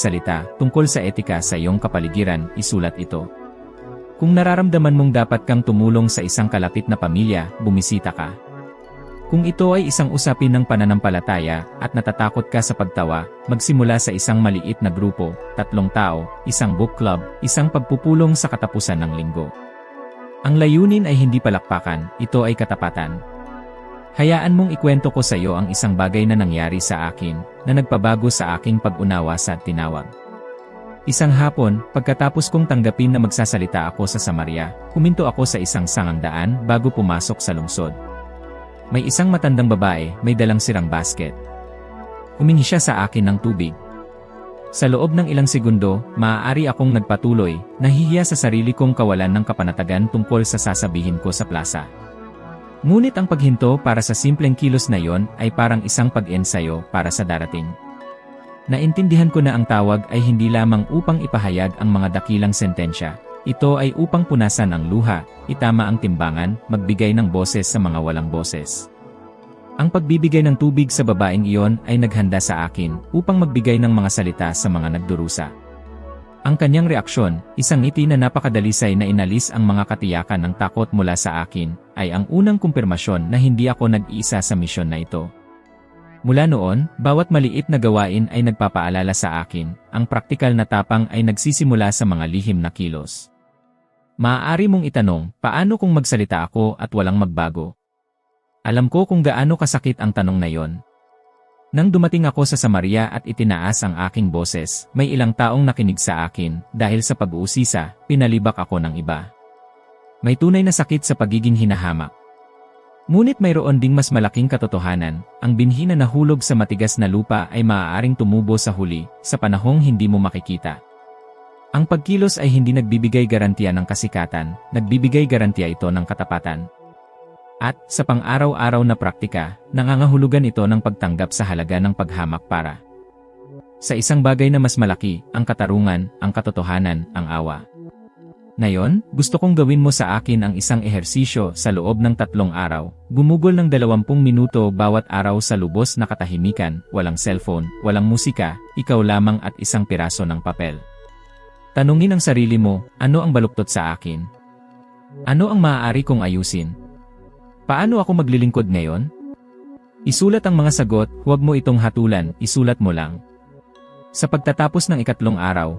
salita tungkol sa etika sa iyong kapaligiran, isulat ito. Kung nararamdaman mong dapat kang tumulong sa isang kalapit na pamilya, bumisita ka. Kung ito ay isang usapin ng pananampalataya at natatakot ka sa pagtawa, magsimula sa isang maliit na grupo, tatlong tao, isang book club, isang pagpupulong sa katapusan ng linggo. Ang layunin ay hindi palakpakan, ito ay katapatan. Hayaan mong ikwento ko sa iyo ang isang bagay na nangyari sa akin, na nagpabago sa aking pag-unawa sa tinawag. Isang hapon, pagkatapos kong tanggapin na magsasalita ako sa Samaria, huminto ako sa isang sangandaan bago pumasok sa lungsod. May isang matandang babae, may dalang sirang basket. Humingi siya sa akin ng tubig. Sa loob ng ilang segundo, maaari akong nagpatuloy, nahihiya sa sarili kong kawalan ng kapanatagan tungkol sa sasabihin ko sa plaza. Ngunit ang paghinto para sa simpleng kilos na yon ay parang isang pag-ensayo para sa darating. Naintindihan ko na ang tawag ay hindi lamang upang ipahayag ang mga dakilang sentensya. Ito ay upang punasan ang luha, itama ang timbangan, magbigay ng boses sa mga walang boses. Ang pagbibigay ng tubig sa babaeng iyon ay naghanda sa akin upang magbigay ng mga salita sa mga nagdurusa. Ang kanyang reaksyon, isang ngiti na napakadalisay na inalis ang mga katiyakan ng takot mula sa akin, ay ang unang kumpirmasyon na hindi ako nag-iisa sa misyon na ito. Mula noon, bawat maliit na gawain ay nagpapaalala sa akin, ang praktikal na tapang ay nagsisimula sa mga lihim na kilos. Maaari mong itanong, paano kung magsalita ako at walang magbago? Alam ko kung gaano kasakit ang tanong na yon, nang dumating ako sa Samaria at itinaas ang aking boses, may ilang taong nakinig sa akin, dahil sa pag-uusisa, pinalibak ako ng iba. May tunay na sakit sa pagiging hinahamak. Ngunit mayroon ding mas malaking katotohanan, ang binhi na nahulog sa matigas na lupa ay maaaring tumubo sa huli, sa panahong hindi mo makikita. Ang pagkilos ay hindi nagbibigay garantiya ng kasikatan, nagbibigay garantiya ito ng katapatan. At, sa pang-araw-araw na praktika, nangangahulugan ito ng pagtanggap sa halaga ng paghamak para sa isang bagay na mas malaki, ang katarungan, ang katotohanan, ang awa. Ngayon, gusto kong gawin mo sa akin ang isang ehersisyo sa loob ng tatlong araw, gumugol ng 20 minuto bawat araw sa lubos na katahimikan, walang cellphone, walang musika, ikaw lamang at isang piraso ng papel. Tanungin ang sarili mo, ano ang baluktot sa akin? Ano ang maaari kong ayusin? Paano ako maglilingkod ngayon? Isulat ang mga sagot, huwag mo itong hatulan, isulat mo lang. Sa pagtatapos ng ikatlong araw,